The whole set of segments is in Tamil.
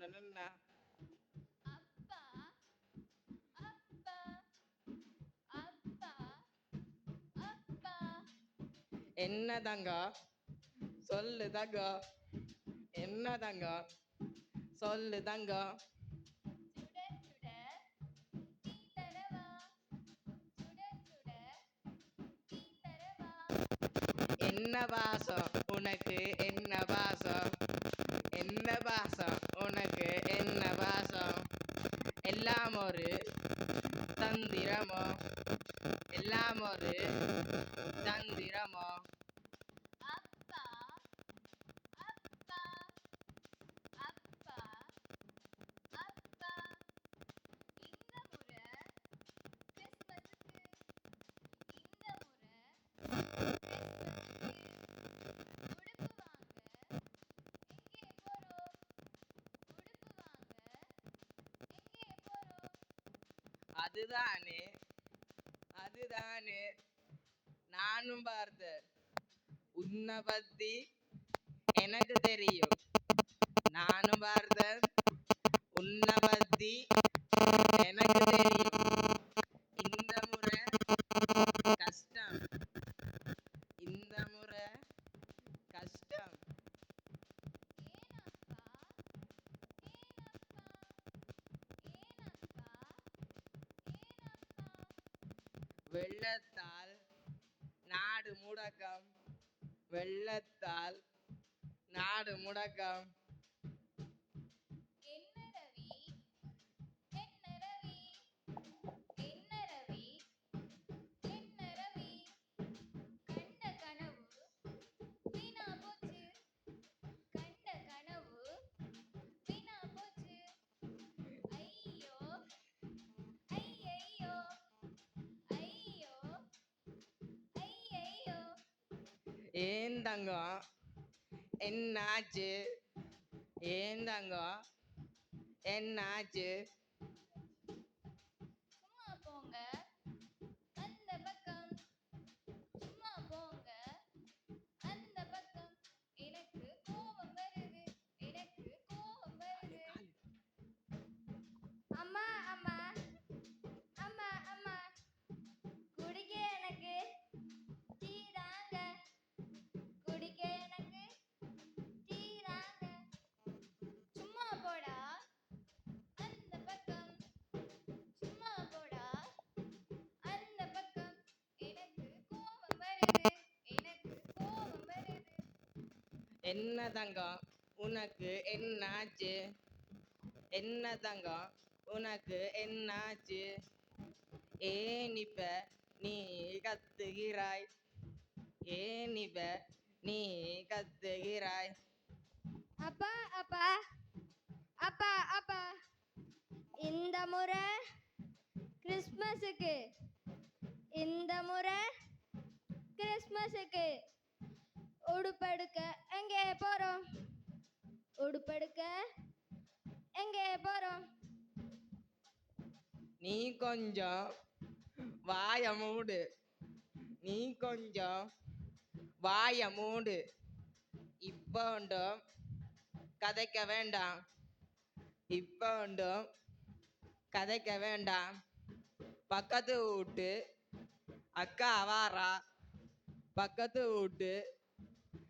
நன்னா அப்பா அப்பா அப்பா அப்பா. என்ன தங்கம் சொல்லு தங்கம் என்ன தங்கம் சொல்லு தங்கம் சுட சுட நீ தரவா? சுட சுட நீ தரவா? என்ன பாசம் உனக்கு என்ன பாசம் என்ன பாசம் உனக்கு என்ன பாசம் எல்லாம் ஒரு தந்திரமோ எல்லாம் ஒரு தந்திரமோ அப்பா அப்பா அப்பா அப்பா இந்த முறை கிறிஸ்மஸுக்கு இந்த முறை கிறிஸ்மஸுக்கு உடுப்பு வாங்க எங்கே போறோம் உடுப்பு வாங்க எங்கே போறோம் அதுதானே அதுதானே. நானும் பார்த்தேன். உன்னை பத்தி எனக்கு தெரியும். நானும் பார்த்தேன். உன்னை பத்தி வெள்ளத்தால் நாடு முடக்கம். வெள்ளத்தால் நாடு முடக்கம். ஏன் தங்கம் என்னாச்சு? ஏன் தங்கம் என்னாச்சு? என்ன தங்கம் உனக்கு என்னாச்சு? என்ன தங்கம் உனக்கு என்னாச்சு? ஏன் இப்ப நீ கத்துகிறாய்? ஏன் இப்ப நீ கத்துகிறாய்? அப்பா அப்பா அப்பா அப்பா. இந்த முறை கிறிஸ்மஸுக்கு. இந்த முறை கிறிஸ்மஸுக்கு. உடுப்படுக்க எங்கே போறோம்? உடுப்படுக்க எங்கே போறோம்? நீ கொஞ்சம் வாய மூடு. நீ கொஞ்சம் வாய மூடு. இப்போ ஒன்றும் கதைக்க வேண்டாம். இப்போ ஒன்றும் கதைக்க வேண்டாம். பக்கத்து வீட்டு அக்கா வாரா. பக்கத்து வீட்டு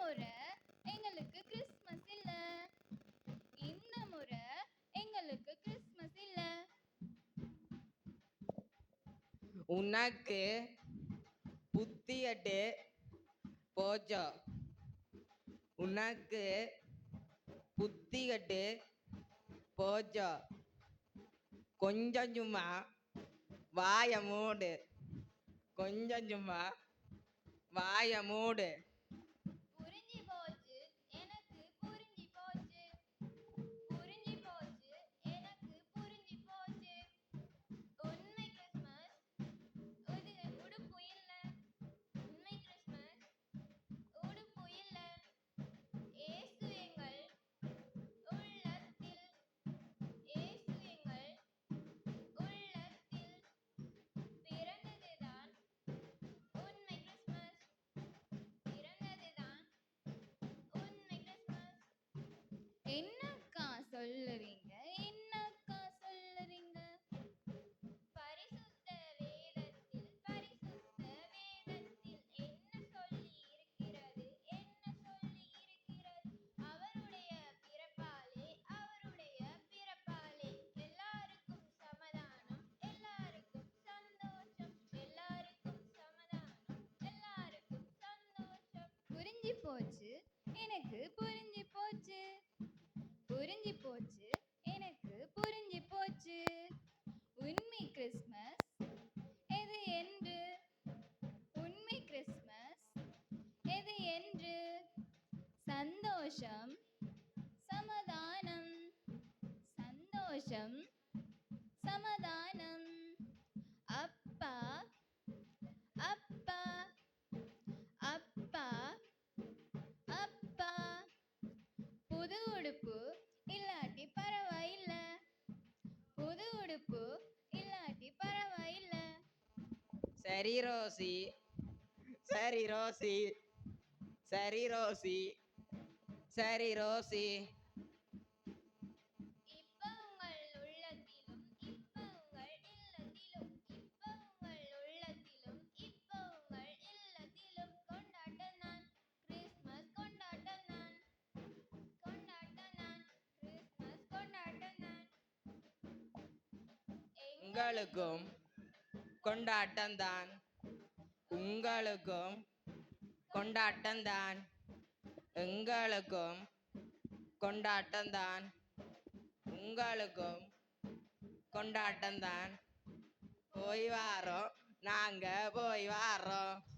முறை எங்களுக்கு கிறிஸ்மஸ் இல்ல. இந்த முறை எங்களுக்கு கிறிஸ்மஸ் இல்ல. உனக்கு புத்தியட்டு போச்சோ? உனக்கு புத்திகட்டு போச்சோ? கொஞ்சம் சும்மா வாய மூடு. கொஞ்சம் சும்மா வாய மூடு. புரிஞ்சு போச்சு எனக்கு புரிஞ்சு போச்சு. புரிஞ்சு போச்சு எனக்கு புரிஞ்சு போச்சு. உண்மை கிறிஸ்மஸ் எது என்று? உண்மை கிறிஸ்மஸ் எது என்று? சந்தோஷம் சமாதானம். சந்தோஷம் சமாதானம். புது உடுப்பு இல்லாட்டி பரவாயில்ல. புது உடுப்பு இல்லாட்டி பரவாயில்ல. சரி ரோசி. சரி ரோசி. சரி ரோசி. சரி ரோசி. உங்களுக்கும் கொண்டாட்டம்தான். உங்களுக்கும் கொண்டாட்டம்தான். எங்களுக்கும் கொண்டாட்டம்தான். உங்களுக்கும் கொண்டாட்டம்தான். போய் வாரோம். நாங்க போய் வாரோம்.